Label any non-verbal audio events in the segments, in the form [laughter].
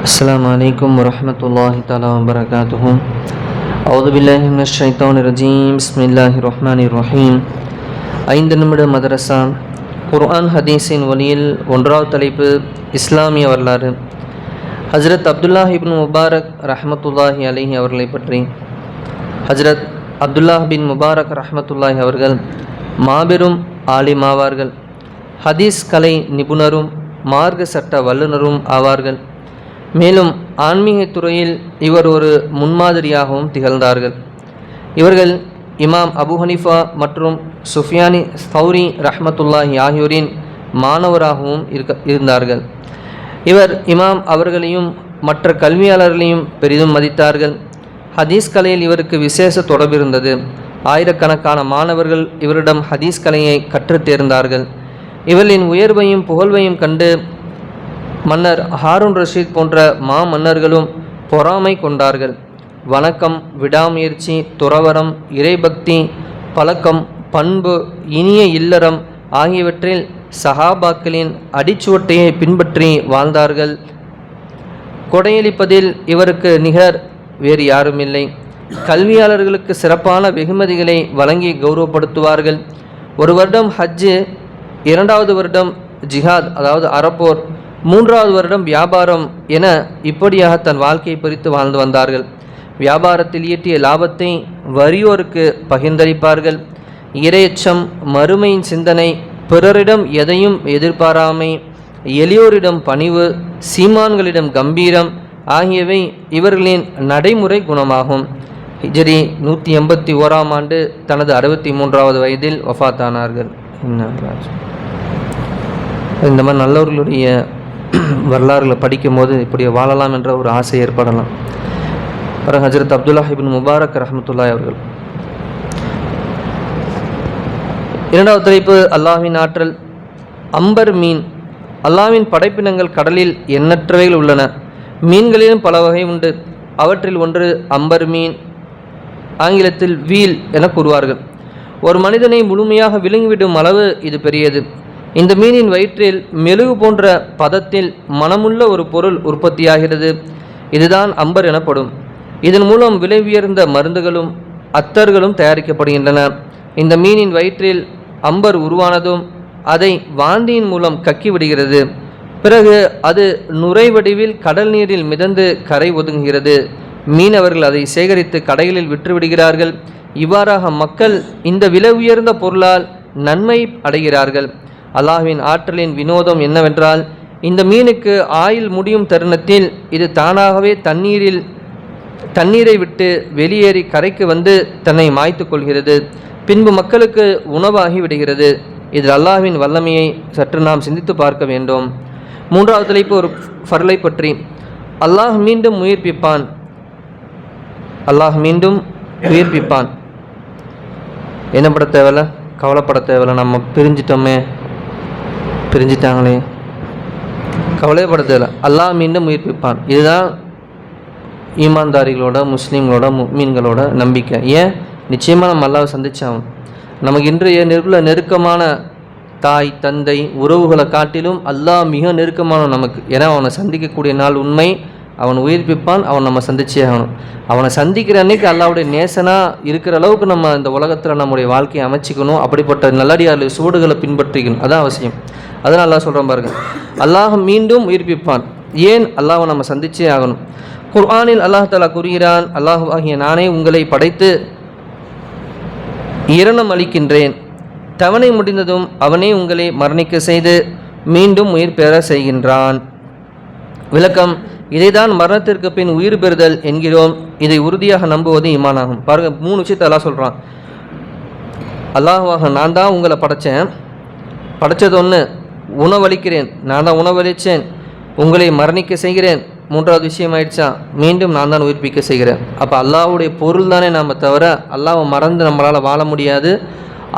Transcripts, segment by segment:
السلام عليكم ورحمة الله تعالى وبركاته أعوذ بالله من الشيطان الرجيم بسم الله الرحمن الرحيم ஐந்து நிமிட மதரசா குர்ஆன் ஹதீஸின் ஒளியில் ஒன்றாவது தலைப்பு இஸ்லாமிய வரலாறு ஹஜ்ரத் அப்துல்லாஹ் இப்னு முபாரக் ரஹமத்துல்லாஹி அலைஹி அவர்களை பற்றி ஹஜ்ரத் அப்துல்லாஹ் பின் முபாரக் ரஹமத்துல்லாஹி அவர்கள் மாபெரும் ஆலிமாவார்கள் ஹதீஸ் கலை நிபுணரும் மார்க்க சட்ட வல்லுநரும் ஆவார்கள் மேலும் ஆன்மீகத் துறையில் இவர் ஒரு முன்மாதிரியாகவும் திகழ்ந்தார்கள். இவர்கள் இமாம் அபு ஹனிஃபா மற்றும் சுஃபியானி சௌரி ரஹமத்துல்லாஹி ஆகியோரின் மாணவராகவும் இருக்க இருந்தார்கள். இவர் இமாம் அவர்களையும் மற்ற கல்வியாளர்களையும் பெரிதும் மதித்தார்கள். ஹதீஸ் கலையில் இவருக்கு விசேஷ தொடர்பு இருந்தது. ஆயிரக்கணக்கான மாணவர்கள் இவரிடம் ஹதீஸ் கலையை கற்றுத் தேர்ந்தார்கள். இவர்களின் உயர்வையும் புகழ்வையும் கண்டு மன்னர் ஹாரூன் ரஷீத் போன்ற மா மன்னர்களும் பொறாமை கொண்டார்கள். வணக்கம் விடாமுயற்சி துறவரம் இறைபக்தி பழக்கம் பண்பு இனிய இல்லறம் ஆகியவற்றில் சஹாபாக்களின் அடிச்சுவட்டையை பின்பற்றி வாழ்ந்தார்கள். கொடையளிப்பதில் இவருக்கு நிகர் வேறு யாரும் இல்லை கல்வியாளர்களுக்கு சிறப்பான வெகுமதிகளை வழங்கி கௌரவப்படுத்துவார்கள். ஒரு வருடம் ஹஜ்ஜு இரண்டாவது வருடம் ஜிஹாத் அதாவது அறப்போர் மூன்றாவது வருடம் வியாபாரம் என இப்படியாக தன் வாழ்க்கையை பிரித்து வாழ்ந்து வந்தார்கள். வியாபாரத்தில் ஈட்டிய லாபத்தை வறியோருக்கு பகிர்ந்தளிப்பார்கள். இரையச்சம் மறுமையின் சிந்தனை பிறரிடம் எதையும் எதிர்பாராமை எளியோரிடம் பணிவு சீமான்களிடம் கம்பீரம் ஆகியவை இவர்களின் நடைமுறை குணமாகும். ஹிஜரி நூற்றி எண்பத்தி ஓராம் ஆண்டு தனது அறுபத்தி மூன்றாவது வயதில் வஃபாத்தானார்கள் இந்த மாதிரி நல்லவர்களுடைய [clears throat] வரலாறுகளை படிக்கும் போது இப்படி வாழலாம் என்ற ஒரு ஆசை ஏற்படலாம். பிறகு ஹஜரத் அப்துல்லா ஹிபின் முபாரக் ரஹமத்துல்லாய் அவர்கள். இரண்டாவது தலைப்பு அல்லாஹ்வின் ஆற்றல். அம்பர் மீன். அல்லாவின் படைப்பினங்கள் கடலில் எண்ணற்றவைகள் உள்ளன. மீன்களிலும் பல வகை உண்டு. அவற்றில் ஒன்று அம்பர் மீன். ஆங்கிலத்தில் வீல் என கூறுவார்கள். ஒரு மனிதனை முழுமையாக விழுங்கிவிடும் அளவு இது பெரியது. இந்த மீனின் வயிற்றில் மெழுகு போன்ற பதத்தில் மனமுள்ள ஒரு பொருள் உற்பத்தியாகிறது. இதுதான் அம்பர் எனப்படும். இதன் மூலம் விலை உயர்ந்த மருந்துகளும் அத்தர்களும் தயாரிக்கப்படுகின்றன. இந்த மீனின் வயிற்றில் அம்பர் உருவானதும் அதை வாந்தியின் மூலம் கக்கி விடுகிறது. பிறகு அது நுரை வடிவில் கடல் நீரில் மிதந்து கரை ஒதுங்குகிறது. மீனவர்கள் அதை சேகரித்து கடைகளில் விற்றுவிடுகிறார்கள். இவ்வாறாக மக்கள் இந்த விலை உயர்ந்த பொருளால் நன்மை அடைகிறார்கள். அல்லாஹ்வின் ஆற்றலின் வினோதம் என்னவென்றால் இந்த மீனுக்கு ஆயில் முடியும் தருணத்தில் இது தானாகவே தண்ணீரில் தண்ணீரை விட்டு வெளியேறி கரைக்கு வந்து தன்னை மாய்த்து கொள்கிறது. பின்பு மக்களுக்கு உணவாகி விடுகிறது. இதில் அல்லாஹ்வின் வல்லமையை சற்று நாம் சிந்தித்து பார்க்க வேண்டும். மூன்றாவது தலைப்பு ஒரு ஃபர்லை பற்றி. அல்லாஹ் மீண்டும் உயிர்ப்பிப்பான். அல்லாஹ் மீண்டும் உயிர்ப்பிப்பான். என்ன பட தேவையில்ல? கவலைப்பட தேவையில்ல. நம்ம பிரிஞ்சிட்டோமே. பிரிஞ்சிட்டாங்களே. கவலைப்படுத்தல அல்லாஹ் மீண்டும் உயிர்ப்பிப்பான். இதுதான் ஈமான்தாரிகளோட முஸ்லீம்களோட மீன்களோட நம்பிக்கை. ஏன்? நிச்சயமாக நம்ம அல்லாவை சந்திச்சாகும் நமக்கு இன்றைய நெருல நெருக்கமான தாய் தந்தை உறவுகளை காட்டிலும் அல்லாஹ் மிக நெருக்கமான நமக்கு. ஏன்னா அவனை சந்திக்கக்கூடிய நாள் உண்மை. அவன் உயிர்ப்பிப்பான் அவன் நம்ம சந்திச்சே ஆகணும். அவனை சந்திக்கிற அன்னைக்கு அல்லாவுடைய நேசனாக இருக்கிற அளவுக்கு நம்ம இந்த உலகத்தில் நம்முடைய வாழ்க்கையை அமைச்சிக்கணும் அப்படிப்பட்ட நல்லடியார் சூடுகளை பின்பற்றிக்கணும். அதான் அவசியம். அதான் அல்லாஹ் சொல்கிறேன் பாருங்க அல்லாஹ் மீண்டும் உயிர்ப்பிப்பான். ஏன்? அல்லாஹ் நம்ம சந்திச்சே ஆகணும். குர்ஆனில் அல்லாஹ் தாலா கூறுகிறான் அல்லாஹ் ஆகிய நானே உங்களை படைத்து இரணம் அளிக்கின்றேன். தவணை முடிந்ததும் அவனே உங்களை மரணிக்க செய்து மீண்டும் உயிர் பெற செய்கின்றான். விளக்கம் இதைதான் மரணத்திற்கு பின் உயிர் பெறுதல் என்கிறோம். இதை உறுதியாக நம்புவது இமானாகும் பாருங்க மூணு விஷயத்தை எல்லாம் சொல்கிறான் அல்லாஹாக நான் தான் உங்களை படைத்தேன் படைத்தது ஒன்று உணவளிக்கிறேன். நான் தான் உணவளித்தேன் உங்களை மரணிக்க செய்கிறேன். மூன்றாவது விஷயம் ஆயிடுச்சா? மீண்டும் நான் தான் உயிர்ப்பிக்க செய்கிறேன். அப்போ அல்லாவுடைய பொருள் தானே நாம் தவிர அல்லாவை மறந்து நம்மளால் வாழ முடியாது.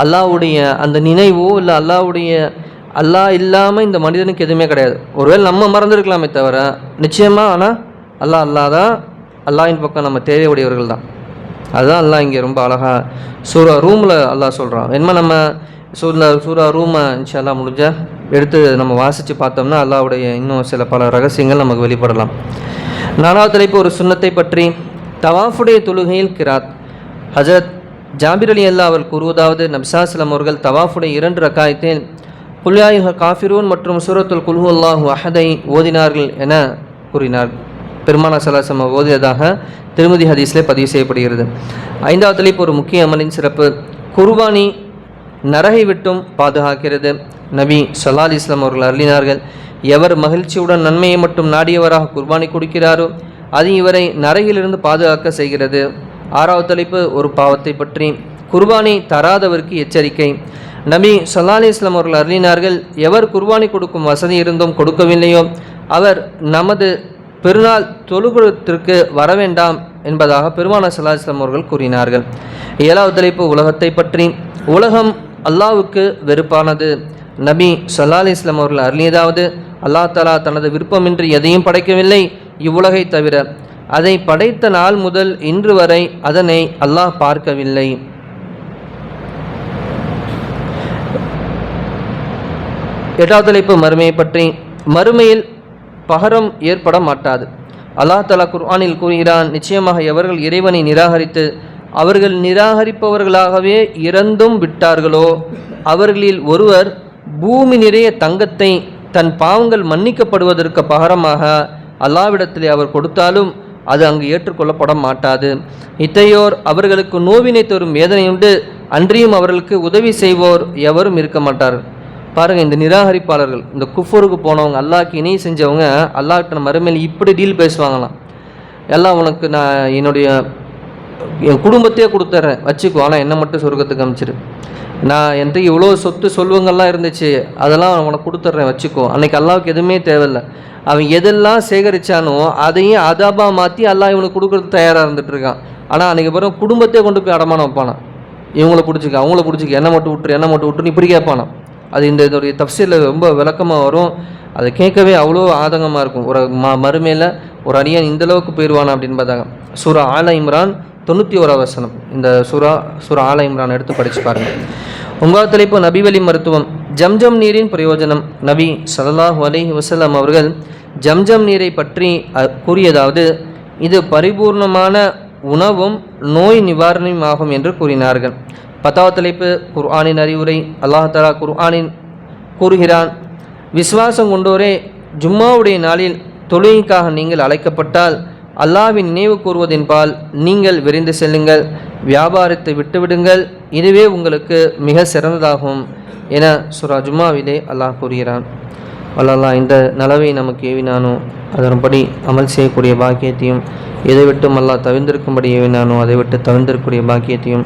அல்லாவுடைய அந்த நினைவோ இல்லை அல்லாவுடைய அல்லாஹ் இல்லாமல் இந்த மனிதனுக்கு எதுவுமே கிடையாது. ஒருவேளை நம்ம மறந்துருக்கலாமே தவிர நிச்சயமாக ஆனால் அல்லாஹ் அல்லா தான் அல்லாஹின் பக்கம் நம்ம தேவையுடையவர்கள் தான். அதுதான் அல்லாஹ் இங்கே ரொம்ப அழகாக சூரா ரூமில் அல்லாஹ் சொல்கிறான் என்ன நம்ம சூரில் சூரா ரூமை இன்ஷால்லா முடிஞ்சால் எடுத்து நம்ம வாசித்து பார்த்தோம்னா அல்லாவுடைய இன்னும் சில பல ரகசியங்கள் நமக்கு வெளிப்படலாம். நாலாவது தலைப்பு ஒரு சுண்ணத்தை பற்றி. தவாஃபுடைய தொழுகையில் கிராத். ஹஜரத் ஜாபிர் அலி அல்லா அவர் கூறுவதாவது நப்சாஸ்லம் அவர்கள் தவாஃபுடைய இரண்டு ரக்காயத்தில் குல்யாயுக காஃபிரூன் மற்றும் சூரத்துல் குல்ஹு அல்லாஹு அஹதை ஓதினார்கள் என கூறினார். பெருமானா சலாசம் ஓதியதாக திருமதி ஹதீஸில் பதிவு செய்யப்படுகிறது. ஐந்தாவது தலைப்பு ஒரு முக்கிய அமலின் சிறப்பு. குர்பானி நரகை விட்டும் பாதுகாக்கிறது. நபி சல்லா அலி இஸ்லாம் அவர்கள் அருளினார்கள் எவர் மகிழ்ச்சியுடன் நன்மையை மட்டும் நாடியவராக குர்பானி கொடுக்கிறாரோ அது இவரை நரகிலிருந்து பாதுகாக்க செய்கிறது. ஆறாவது தலைப்பு ஒரு பாவத்தை பற்றி. குர்பானி தராதவருக்கு எச்சரிக்கை. நபி சல்லா அலி இஸ்லாம் அவர்கள் அருளினார்கள் எவர் குர்பானி கொடுக்கும் வசதி இருந்தும் கொடுக்கவில்லையோ அவர் நமது பெருநாள் தொழுகுலத்திற்கு வர வேண்டாம் என்பதாக பெருமான சல்லா இஸ்லாம் அவர்கள் கூறினார்கள். ஏழாவது தலைப்பு உலகத்தை பற்றி. உலகம் அல்லாவுக்கு வெறுப்பானது. நபி சல்லா அலி இஸ்லாம் அவர்கள் அருளியதாவது அல்லா தலா தனது விருப்பமின்றி எதையும் படைக்கவில்லை இவ்வுலகை தவிர அதை படைத்த நாள் முதல் இன்று வரை அதனை அல்லாஹ் பார்க்கவில்லை. எட்டாவது தலைப்பு மறுமையை பற்றி. மறுமையில் பகரம் ஏற்பட மாட்டாது. அல்லாஹ் தலா குர்ஆனில் கூறுகிறான் நிச்சயமாக எவர்கள் இறைவனை நிராகரித்து அவர்கள் நிராகரிப்பவர்களாகவே இறந்தும் விட்டார்களோ? அவர்களில் ஒருவர் பூமி நிறைய தங்கத்தை தன் பாவங்கள் மன்னிக்கப்படுவதற்கு பகரமாக அல்லாவிடத்திலே அவர் கொடுத்தாலும் அது அங்கு ஏற்றுக்கொள்ளப்பட மாட்டாது. இத்தையோர் அவர்களுக்கு நோவினை தரும் வேதனையுண்டு அன்றியும் அவர்களுக்கு உதவி செய்வோர் எவரும் இருக்க மாட்டார் பாருங்கள் இந்த நிராகரிப்பாளர்கள் இந்த குஃபூருக்கு போனவங்க அல்லாஹ்க்கு இணை செஞ்சவங்க அல்லாஹ்கிட்ட மறுமையில் இப்படி டீல் பேசுவாங்களாம். எல்லாம் உனக்கு நான் என்னுடைய என் குடும்பத்தையே கொடுத்துட்றேன் வச்சுக்கோ ஆனால் என்ன மட்டும் சொர்க்கத்துக்கு அமைச்சிரு. நான் என்கிட்ட இவ்வளோ சொத்து சொல்வங்கள்லாம் இருந்துச்சு அதெல்லாம் உனக்கு கொடுத்துட்றேன் வச்சுக்கோ. அன்றைக்கி அல்லாவுக்கு எதுவுமே தேவையில்லை. அவன் எதெல்லாம் சேகரித்தானோ அதையும் அதாபா மாற்றி அல்லாஹ் இவனுக்கு கொடுக்குறதுக்கு தயாராக இருந்துட்டு இருக்கான். ஆனால் அன்றைக்கி பிறகு குடும்பத்தையே கொண்டு போய் அடமானம் வைப்பானான் இவங்கள பிடிச்சிக்க அவங்கள பிடிச்சிக்க என்ன மட்டும் விட்டுரு என்ன மட்டும் விட்டுரு இப்படி கேட்பானான் அது இந்த இதோடைய தப்சீலில் ரொம்ப விளக்கமாக வரும். அதை கேட்கவே அவ்வளோ ஆதங்கமாக இருக்கும். ஒரு ம மறுமையில் ஒரு அடியான் இந்தளவுக்கு போயிடுவானா அப்படின்னு பார்த்தாங்க. சூரா ஆல இம்ரான் தொண்ணூற்றி ஓரா வசனம். இந்த சூரா சூரா ஆல இம்ரான் எடுத்து படித்து பாருங்கள் ஒன்பதாவது தலைப்பு நபிவழி மருத்துவம். ஜம்ஜம் நீரின் பிரயோஜனம். நபி சல்லாஹூ அலி வசலம் அவர்கள் ஜம்ஜம் நீரை பற்றி கூறியதாவது இது பரிபூர்ணமான உணவும் நோய் நிவாரணமாகும் என்று கூறினார்கள். பத்தாவது தலைப்பு குர்ஆனின் அறிவுரை. அல்லாஹாலா குர்ஆனின் கூறுகிறான் விசுவாசம் கொண்டோரே ஜும்மாவுடைய நாளில் தொழுகைக்காக நீங்கள் அழைக்கப்பட்டால் அல்லாவின் நினைவு கூறுவதின்பால் நீங்கள் விரைந்து செல்லுங்கள் வியாபாரத்தை விட்டுவிடுங்கள். இதுவே உங்களுக்கு மிக சிறந்ததாகும் என சுரா ஜும்மாவிலே அல்லாஹ் கூறுகிறான். அல்லா இந்த நலவை நமக்கு ஏவினானோ அதன்படி அமல் செய்யக்கூடிய பாக்கியத்தையும் எதை விட்டும் அல்லாஹ் தவிர்ந்திருக்கும்படி ஏவினானோ அதை விட்டு தவிர்ந்திருக்கக்கூடிய பாக்கியத்தையும்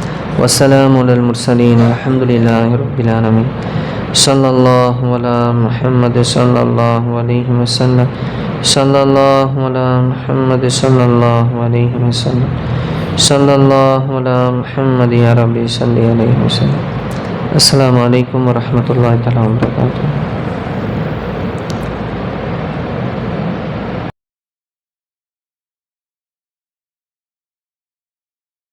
والسلام على المرسلين والحمد لله رب العالمين. صلى الله على محمد صلى الله عليه وسلم. صلى الله على محمد صلى الله عليه وسلم. صلى الله على محمد يا ربي صل عليه وسلم. السلام عليكم ورحمة الله تعالى وبركاته.